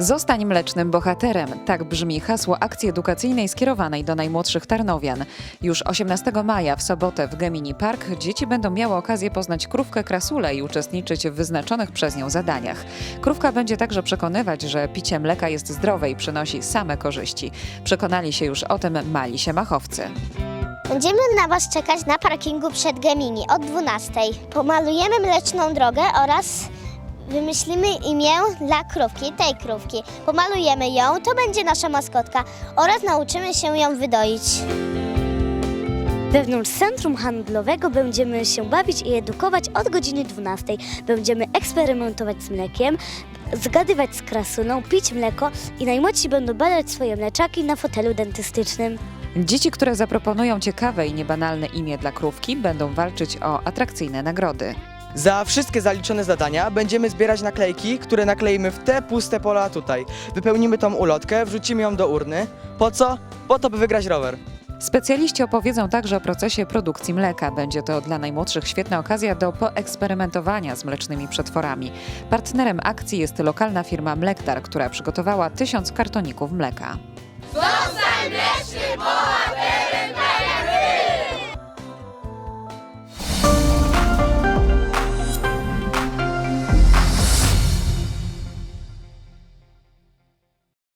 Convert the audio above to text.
Zostań mlecznym bohaterem. Tak brzmi hasło akcji edukacyjnej skierowanej do najmłodszych Tarnowian. Już 18 maja w sobotę w Gemini Park dzieci będą miały okazję poznać krówkę krasulę i uczestniczyć w wyznaczonych przez nią zadaniach. Krówka będzie także przekonywać, że picie mleka jest zdrowe i przynosi same korzyści. Przekonali się już o tym mali siemachowcy. Będziemy na Was czekać na parkingu przed Gemini od 12. Pomalujemy mleczną drogę oraz wymyślimy imię dla krówki, tej krówki. Pomalujemy ją, to będzie nasza maskotka oraz nauczymy się ją wydoić. Wewnątrz centrum handlowego będziemy się bawić i edukować od godziny 12. Będziemy eksperymentować z mlekiem, zgadywać z krasuną, pić mleko i najmłodsi będą badać swoje mleczaki na fotelu dentystycznym. Dzieci, które zaproponują ciekawe i niebanalne imię dla krówki, będą walczyć o atrakcyjne nagrody. Za wszystkie zaliczone zadania będziemy zbierać naklejki, które nakleimy w te puste pola tutaj. Wypełnimy tą ulotkę, wrzucimy ją do urny. Po co? Po to, by wygrać rower. Specjaliści opowiedzą także o procesie produkcji mleka. Będzie to dla najmłodszych świetna okazja do poeksperymentowania z mlecznymi przetworami. Partnerem akcji jest lokalna firma Mlektar, która przygotowała tysiąc kartoników mleka. Bohater!